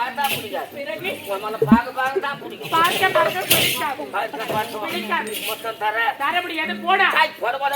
பார்த்தா பிடிக்காது. பிறகு? உங்களை பார்க்க பார்க்க தான் பிடிக்கும். பார்க்க பார்க்க பிடிக்காகும் பார்க்க பார்த்தோம் பிடிக்காது. மொத்தம் தர. தர முடியாது போடா. சாய் போட போட.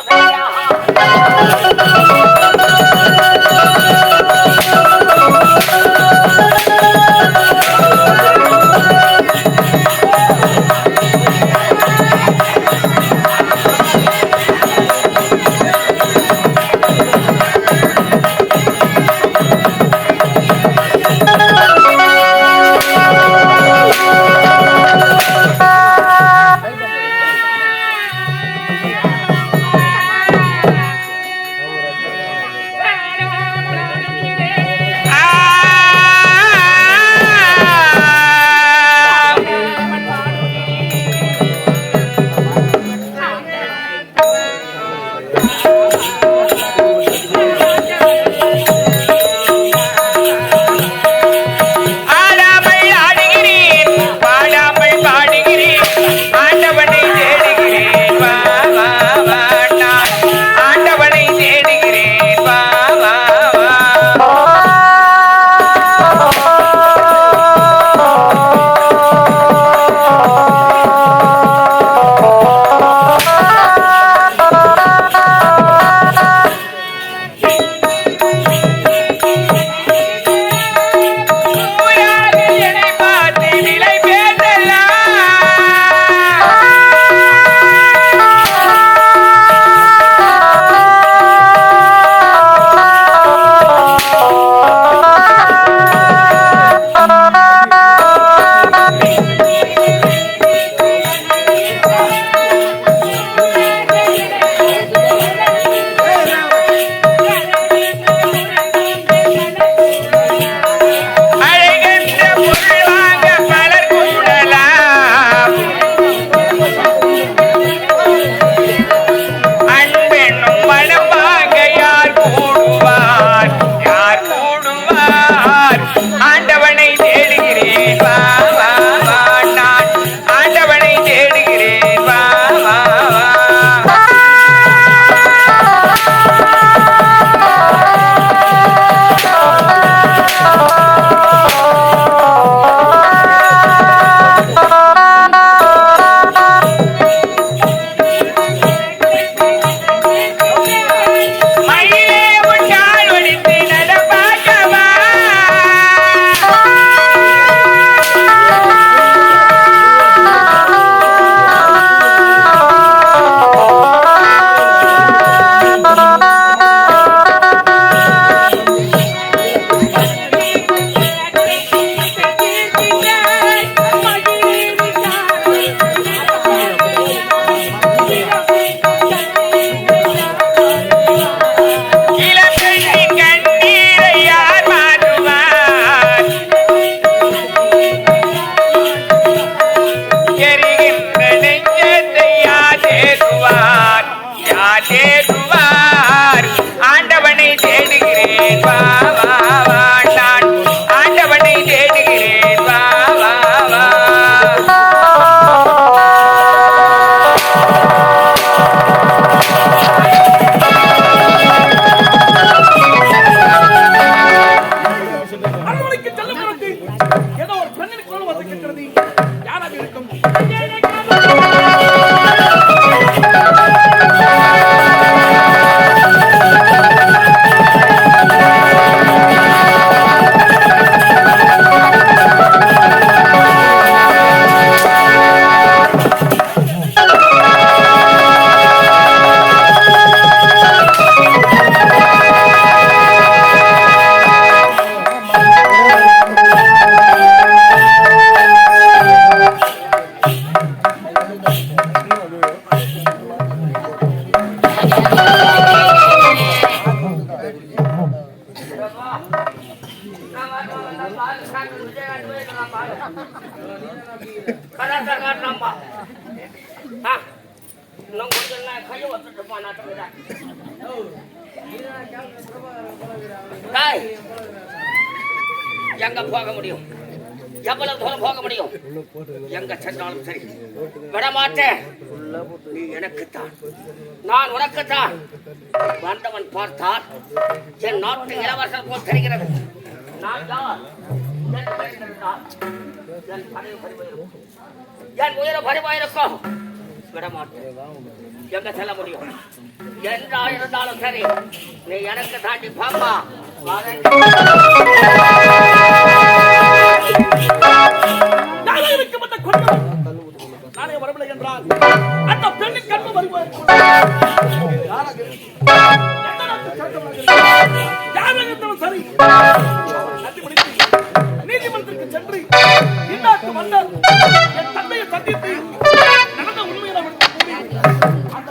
Bye. எங்க போக முடியும்? எவ்வளவு தூரம் போக முடியும்? எங்க சென்றாலும் சரி. விடமாட்டேன் நீ எனக்குத்தான். நான் உனக்குத்தான். வந்தவன் பார்த்தால் என் நாட்டு இளவரசர் போல் தெரிகிறது. நான் யார் என் பதவி பறிவாயிருக்கும் என் உயிரை எங்க செல்ல முடியும்? என்றா இருந்தாலும் சரி. நீ எனக்கு தாண்டி பாப்பா. நானே வரவில்லை என்றால் அந்த பெண்ணின் வருவார் சரி நீதிமன்றத்திற்கு சென்று மன்னர் என் தந்தையை சந்தித்து நடந்த உண்மையை அவர்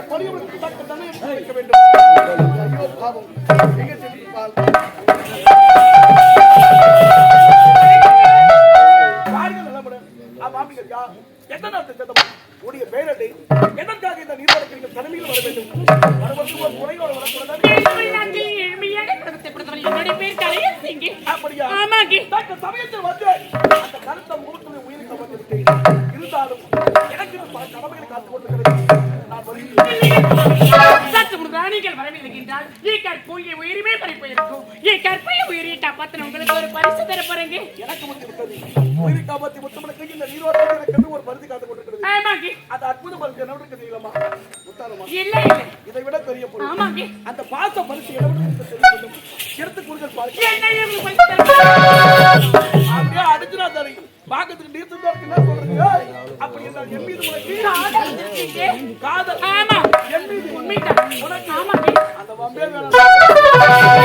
கூறி அந்த தக்க தண்டனை வேண்டும். ஐயோ பாவம். பல கடமைகளை நான் வருகிறேன் சற்று முன் ராணிகள் வரவிருக்கின்றால் என் கற்போய உயிரிமே பறிப்பு இருக்கும் என் கற்பைய உயிரை காப்பாத்தின உங்களுக்கு ஒரு பரிசு தர போறேங்க. எனக்கு வந்து விட்டது உயிரை முத்தமிழக்கு இந்த எனக்கு என்று ஒரு பருத்தி காத்துக் கொண்டிருக்கிறது. ஆமாங்க. அது அற்புத பரிசு என்ன தெரியுமா? முத்தாரமா இல்ல இல்ல. இதை விட பெரிய பொருள். ஆமாங்க. அந்த பாச பரிசு கொள்ளும் எடுத்து கொடுங்கள் பாருங்க காதல் ஆமா. உண்மைதான். உனக்கு ஆமாங்க அந்த வம்பே வேணாம்.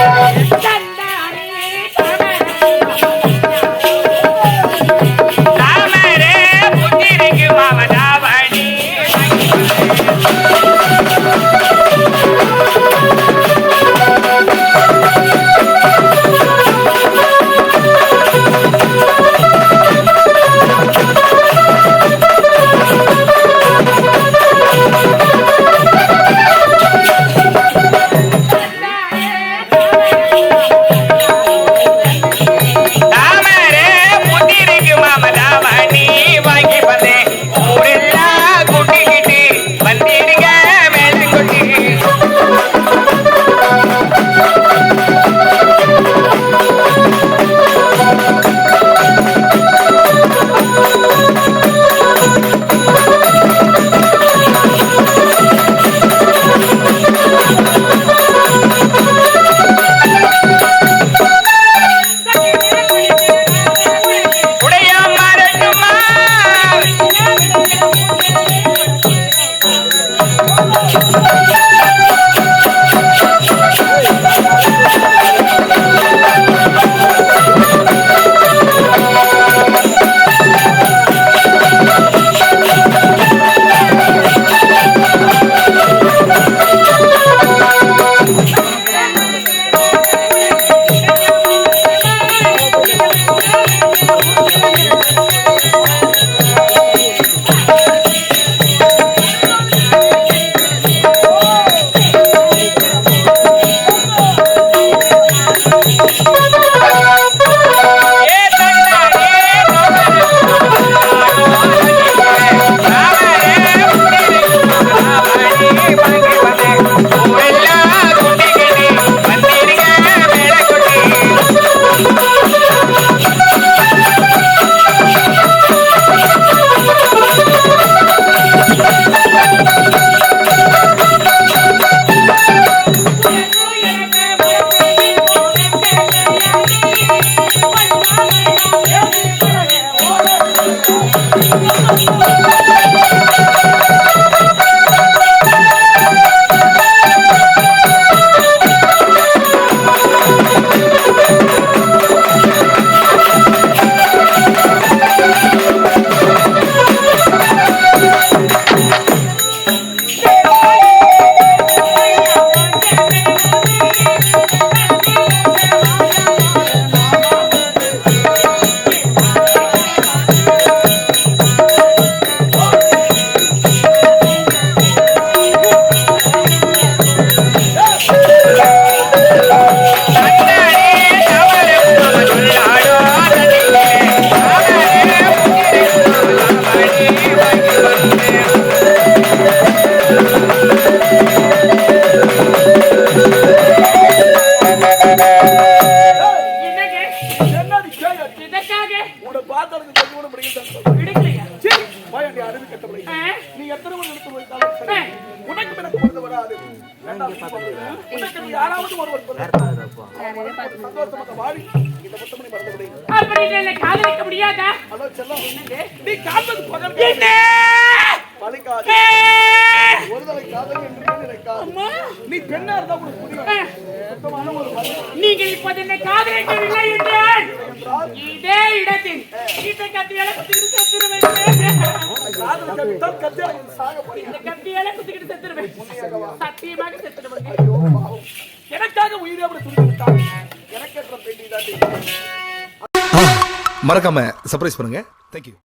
வராது. யாராவது ஒருவர் சந்தோஷமாக வாழி இந்த முத்தமணி காதலிக்க முடியாதா? செல்லம். நீ என்ன? பலிக்காது ஒரு தலை காதல் என்று நீ பெண்ணா இருந்தா உனக்கு புரியும் ஒரு நீங்கள் இப்போது என்னை காதலிக்கவில்லை என்றால் இதே இடத்தில் இந்த கத்தியால செத்துருவேன் காதல் கவித்தால் சாக போறீங்க இந்த கத்தியால குத்திக்கிட்டு செத்துருவேன். சத்தியமாக செத்துருவேன் எனக்காக உயிரை அப்படி பெண்ணி தான் மறக்காம சர்ப்ரைஸ் பண்ணுங்க. தேங்க்யூ